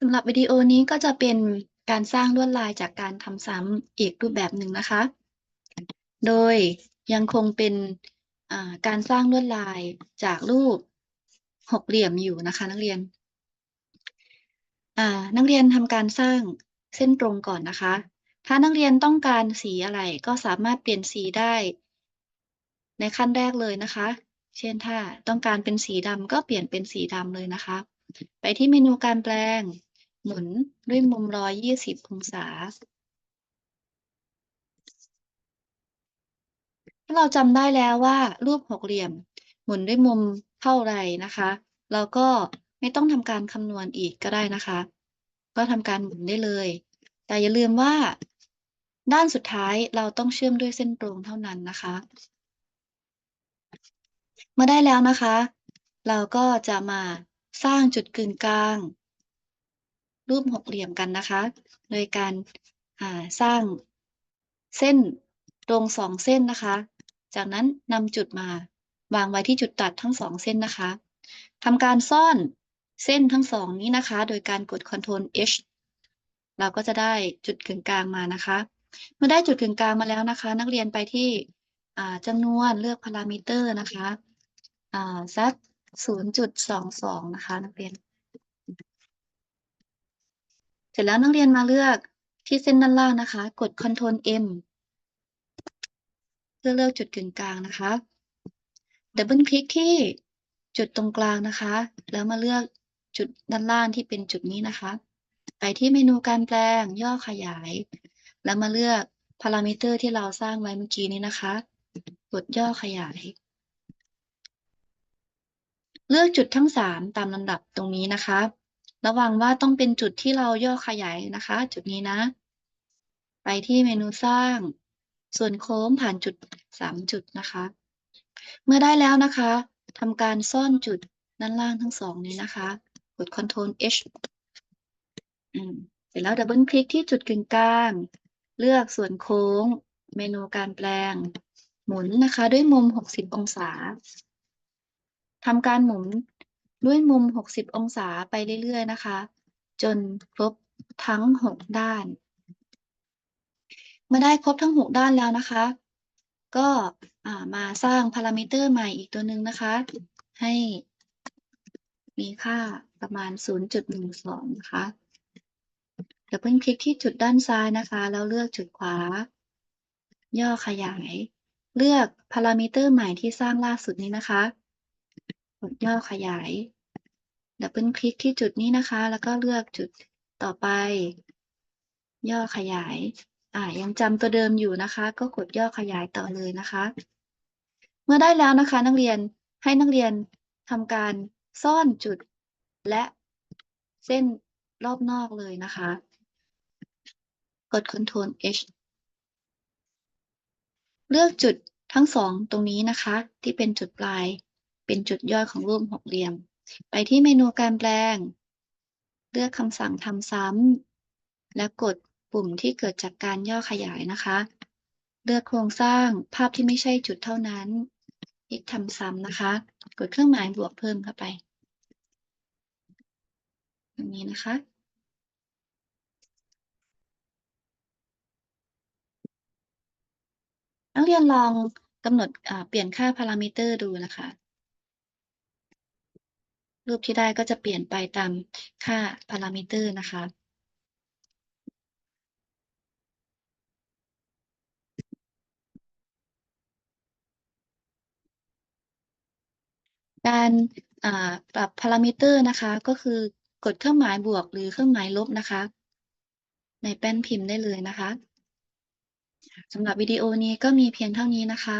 สำหรับวิดีโอนี้ก็จะเป็นการสร้างลวดลายจากการทำซ้ำอีกรูปแบบหนึ่งนะคะ โดยยังคงเป็นการสร้างลวดลายจากรูปหกเหลี่ยมอยู่นะคะ นักเรียน นักเรียนทำการสร้างเส้นตรงก่อนนะคะ ถ้านักเรียนต้องการสีอะไรก็สามารถเปลี่ยนสีได้ ในขั้นแรกเลยนะคะ เช่นถ้าต้องการเป็นสีดำก็เปลี่ยนเป็นสีดำเลยนะคะ ไปที่เมนูการแปลง หมุนด้วยมุม120องศาถ้าเราจำได้แล้วว่ารูปหกเหลี่ยม หมุนด้วยมุมเท่าไรนะคะเราก็ไม่ต้องทำการคำนวณอีกก็ได้นะคะ ก็ทำการหมุนได้เลย แต่อย่าลืมว่า ด้านสุดท้ายเราต้องเชื่อมด้วยเส้นตรงเท่านั้นนะคะเมื่อได้แล้วนะคะ เราก็จะมาสร้างจุดกึ่งกลาง รูปหกเหลี่ยมกันนะคะ โดยการสร้างเส้นตรงสองเส้นนะคะ จากนั้นนำจุดมาวางไว้ที่จุดตัดทั้งสองเส้นนะคะทำการซ่อนเส้นทั้งสองนี้นะคะ โดยการกด Ctrl H เราก็จะได้จุดกึ่งกลางมานะคะ เมื่อได้จุดกึ่งกลางมาแล้วนะคะ นักเรียนไปที่จำนวนเลือกพารามิเตอร์นะคะสัก0.22 นะคะ นักเรียน ร็จแล้วนักเรียนมาเลือกที่เส้นด้านล่างนะคะ กด Ctrl M เพื่อเลือกจุดกึ่งกลางนะคะดับเบิลคลิกที่จุดตรงกลางนะคะ แล้วมาเลือกจุดด้านล่างที่เป็นจุดนี้นะคะ ไปที่เมนูการแปลงย่อขยาย แล้วมาเลือกพารามิเตอร์ที่เราสร้างไว้เมื่อกี้นี้นะคะ กดย่อขยาย เลือกจุดทั้งสามตามลำดับตรงนี้นะคะ ระวังว่าต้องเป็นจุดที่เราย่อขยายนะคะ จุดนี้นะ ไปที่เมนูสร้าง ส่วนโค้งผ่านจุดสามจุดนะคะ เมื่อได้แล้วนะคะทำการซ่อนจุดด้านล่างทั้งสองนี้นะคะ กด Ctrl H เสร็จแล้วดับเบิลคลิกที่จุดกึ่งกลาง เลือกส่วนโค้ง เมนูการแปลง หมุนนะคะ ด้วยมุม 60 องศาทำการหมุน ด้วยมุม 60 องศาไปเรื่อยๆนะคะ จนครบทั้ง 6 ด้าน เมื่อได้ครบทั้ง 6 ด้านแล้วนะคะ ก็มาสร้างพารามิเตอร์ใหม่อีกตัวหนึ่งนะคะ ให้มีค่าประมาณ 0.12 นะคะเดี๋ยวเพิ่งคลิกที่จุดด้านซ้ายนะคะ แล้วเลือกจุดขวา ย่อขยาย เลือกพารามิเตอร์ใหม่ที่สร้างล่าสุดนี้นะคะ กดย่อขยาย ดับเบิลคลิกที่จุดนี้นะคะ แล้วก็เลือกจุดต่อไป ย่อขยาย อ่ายังจำตัวเดิมอยู่นะคะ ก็กดย่อขยายต่อเลยนะคะ เมื่อได้แล้วนะคะ นักเรียนให้นักเรียนทำการซ่อนจุดและเส้นรอบนอกเลยนะคะ กด Ctrl H เลือกจุดทั้งสองตรงนี้นะคะ ที่เป็นจุดปลาย เป็นจุดย่อยของรูปหกเหลี่ยม ไปที่เมนูการแปลง เลือกคำสั่งทำซ้ำ และกดปุ่มที่เกิดจากการย่อขยายนะคะ เลือกโครงสร้างภาพที่ไม่ใช่จุดเท่านั้น คลิกทำซ้ำนะคะ กดเครื่องหมายบวกเพิ่มเข้าไปอย่างนี้นะคะนักเรียนลองกำหนดเปลี่ยนค่าพารามิเตอร์ดูนะคะ รูปที่ได้ก็จะเปลี่ยนไปตามค่าพารามิเตอร์นะคะการปรับพารามิเตอร์นะคะ ก็คือกดเครื่องหมายบวกหรือเครื่องหมายลบนะคะ ในแป้นพิมพ์ได้เลยนะคะสำหรับวิดีโอนี้ก็มีเพียงเท่านี้นะคะ